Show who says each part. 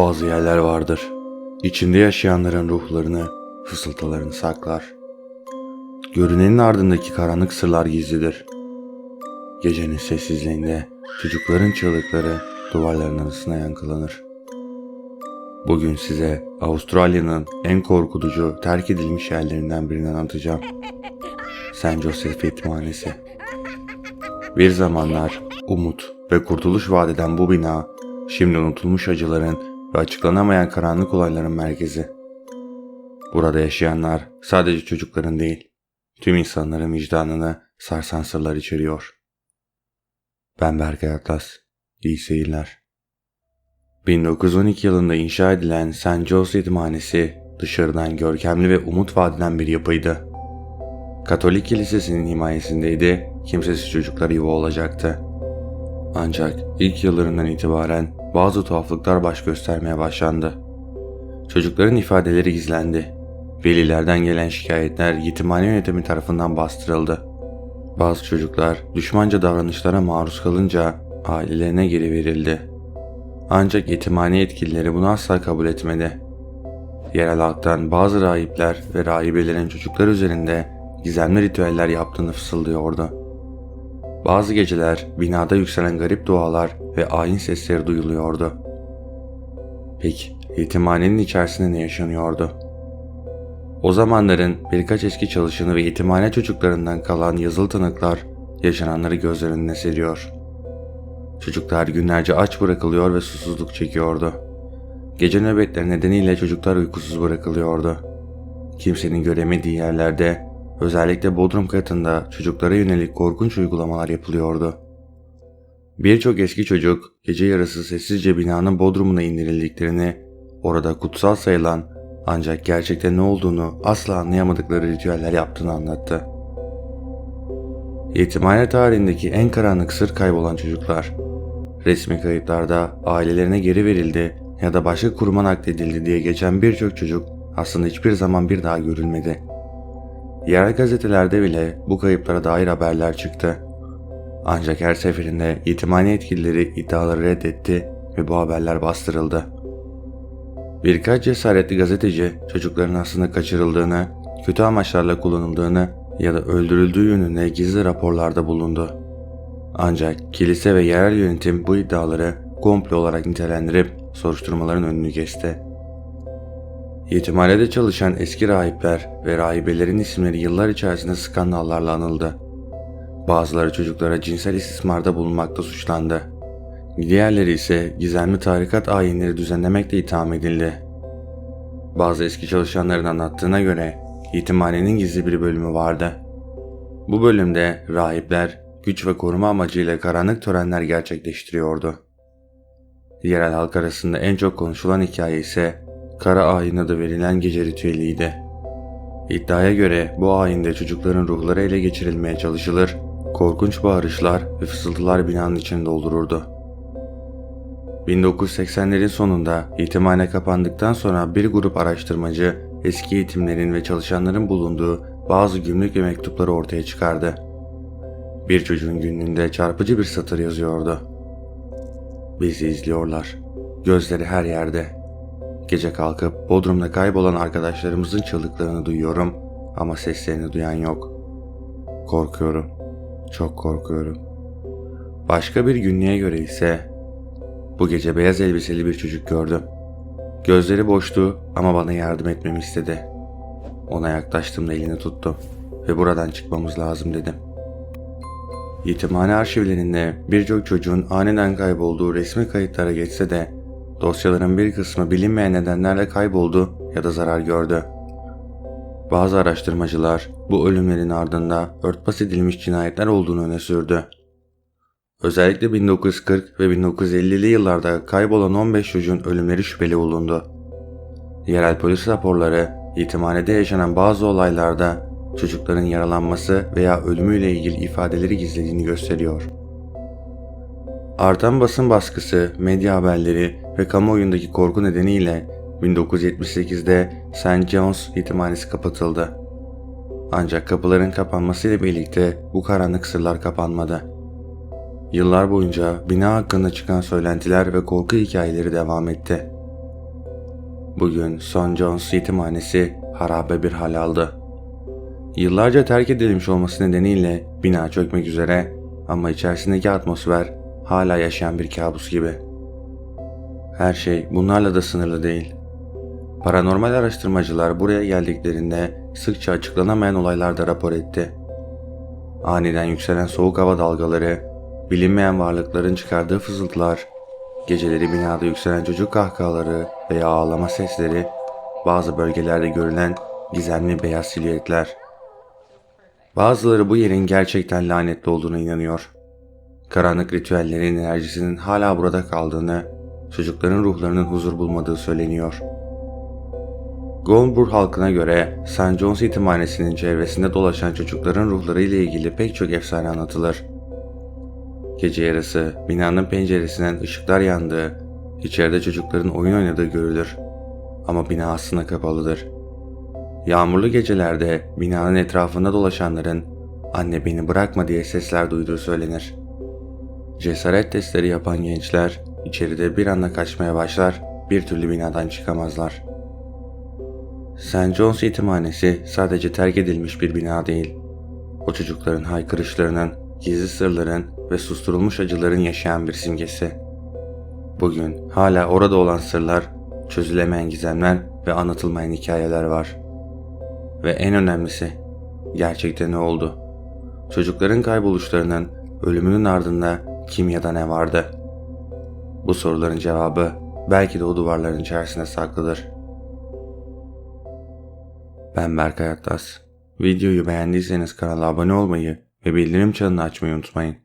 Speaker 1: Bazı yerler vardır. İçinde yaşayanların ruhlarını, fısıltılarını saklar. Görünenin ardındaki karanlık sırlar gizlidir. Gecenin sessizliğinde çocukların çığlıkları duvarların arasına yankılanır. Bugün size Avustralya'nın en korkutucu terk edilmiş yerlerinden birini anlatacağım. St. Joseph Yetimhanesi. Bir zamanlar umut ve kurtuluş vadeden bu bina, şimdi unutulmuş acıların ve açıklanamayan karanlık olayların merkezi. Burada yaşayanlar sadece çocukların değil, tüm insanların vicdanını sarsan sırlar içeriyor. Ben Berkay Atlas. İyi seyirler. 1912 yılında inşa edilen St. Joe's Yetimhanesi dışarıdan görkemli ve umut vadeden bir yapıydı. Katolik kilisesinin himayesindeydi, kimsesiz çocuklar yuva olacaktı. Ancak ilk yıllarından itibaren bazı tuhaflıklar baş göstermeye başlandı. Çocukların ifadeleri gizlendi. Velilerden gelen şikayetler yetimhane yönetimi tarafından bastırıldı. Bazı çocuklar düşmanca davranışlara maruz kalınca ailelerine geri verildi. Ancak yetimhane yetkilileri bunu asla kabul etmedi. Yerel halktan bazı rahipler ve rahibelerin çocuklar üzerinde gizemli ritüeller yaptığını fısıldıyordu. Bazı geceler binada yükselen garip dualar ve ayin sesleri duyuluyordu. Peki yetimhanenin içerisinde ne yaşanıyordu? O zamanların birkaç eski çalışanı ve yetimhane çocuklarından kalan yazılı tanıklar yaşananları göz önüne seriyor. Çocuklar günlerce aç bırakılıyor ve susuzluk çekiyordu. Gece nöbetleri nedeniyle çocuklar uykusuz bırakılıyordu. Kimsenin göremediği yerlerde, özellikle bodrum katında çocuklara yönelik korkunç uygulamalar yapılıyordu. Birçok eski çocuk gece yarısı sessizce binanın bodrumuna indirildiklerini, orada kutsal sayılan ancak gerçekte ne olduğunu asla anlayamadıkları ritüeller yaptığını anlattı. Yetimhane tarihindeki en karanlık sır kaybolan çocuklar. Resmi kayıtlarda ailelerine geri verildi ya da başka kuruma nakledildi diye geçen birçok çocuk aslında hiçbir zaman bir daha görülmedi. Yerel gazetelerde bile bu kayıplara dair haberler çıktı. Ancak her seferinde yetimhane yetkilileri iddiaları reddetti ve bu haberler bastırıldı. Birkaç cesaretli gazeteci çocukların aslında kaçırıldığını, kötü amaçlarla kullanıldığını ya da öldürüldüğü yönünde gizli raporlarda bulundu. Ancak kilise ve yerel yönetim bu iddiaları komplo olarak nitelendirip soruşturmaların önünü kesti. Yetimhanede çalışan eski rahipler ve rahibelerin isimleri yıllar içerisinde skandallarla anıldı. Bazıları çocuklara cinsel istismarda bulunmakta suçlandı. Diğerleri ise gizemli tarikat ayinleri düzenlemekle itham edildi. Bazı eski çalışanların anlattığına göre yetimhanenin gizli bir bölümü vardı. Bu bölümde rahipler güç ve koruma amacıyla karanlık törenler gerçekleştiriyordu. Yerel halk arasında en çok konuşulan hikaye ise Kara Ayin adı verilen gece ritüeliydi. İddiaya göre bu ayinde çocukların ruhları ele geçirilmeye çalışılır, korkunç bağırışlar ve fısıltılar binanın içini doldururdu. 1980'lerin sonunda yetimhane kapandıktan sonra bir grup araştırmacı eski eğitimlerin ve çalışanların bulunduğu bazı gümrük ve mektupları ortaya çıkardı. Bir çocuğun günlüğünde çarpıcı bir satır yazıyordu. Bizi izliyorlar. Gözleri her yerde. Gece kalkıp Bodrum'da kaybolan arkadaşlarımızın çığlıklarını duyuyorum ama seslerini duyan yok. Korkuyorum. Çok korkuyorum. Başka bir günlüğe göre ise bu gece beyaz elbiseli bir çocuk gördüm. Gözleri boştu ama bana yardım etmemi istedi. Ona yaklaştığımda elini tuttum ve buradan çıkmamız lazım dedim. Yetimhane arşivlerinde birçok çocuğun aniden kaybolduğu resmi kayıtlara geçse de dosyaların bir kısmı bilinmeyen nedenlerle kayboldu ya da zarar gördü. Bazı araştırmacılar bu ölümlerin ardında örtbas edilmiş cinayetler olduğunu öne sürdü. Özellikle 1940 ve 1950'li yıllarda kaybolan 15 çocuğun ölümleri şüpheli bulundu. Yerel polis raporları yetimhanede yaşanan bazı olaylarda çocukların yaralanması veya ölümüyle ilgili ifadeleri gizlediğini gösteriyor. Artan basın baskısı, medya haberleri ve kamuoyundaki korku nedeniyle 1978'de St. John's yetimhanesi kapatıldı. Ancak kapıların kapanmasıyla birlikte bu karanlık sırlar kapanmadı. Yıllar boyunca bina hakkında çıkan söylentiler ve korku hikayeleri devam etti. Bugün Son Jones yetimhanesi harabe bir hal aldı. Yıllarca terk edilmiş olması nedeniyle bina çökmek üzere ama içerisindeki atmosfer hala yaşayan bir kabus gibi. Her şey bunlarla da sınırlı değil. Paranormal araştırmacılar buraya geldiklerinde sıkça açıklanamayan olaylar da rapor etti. Aniden yükselen soğuk hava dalgaları, bilinmeyen varlıkların çıkardığı fısıltılar, geceleri binada yükselen çocuk kahkahaları veya ağlama sesleri, bazı bölgelerde görülen gizemli beyaz silüetler. Bazıları bu yerin gerçekten lanetli olduğuna inanıyor. Karanlık ritüellerin enerjisinin hala burada kaldığını, çocukların ruhlarının huzur bulmadığı söyleniyor. Goldburg halkına göre St. John's yetimhanesinin çevresinde dolaşan çocukların ruhları ile ilgili pek çok efsane anlatılır. Gece yarısı binanın penceresinden ışıklar yandığı, içeride çocukların oyun oynadığı görülür. Ama bina aslında kapalıdır. Yağmurlu gecelerde binanın etrafında dolaşanların anne beni bırakma diye sesler duyduğu söylenir. Cesaret testleri yapan gençler içeride bir anda kaçmaya başlar, bir türlü binadan çıkamazlar. St. John's yetimhanesi sadece terk edilmiş bir bina değil. O çocukların haykırışlarının, gizli sırların ve susturulmuş acıların yaşayan bir simgesi. Bugün hala orada olan sırlar, çözülemeyen gizemler ve anlatılmayan hikayeler var. Ve en önemlisi, gerçekte ne oldu? Çocukların kayboluşlarının, ölümünün ardında kim ya da ne vardı? Bu soruların cevabı belki de o duvarların içerisinde saklıdır. Ben Berkay Atlas. Videoyu beğendiyseniz kanala abone olmayı ve bildirim çanını açmayı unutmayın.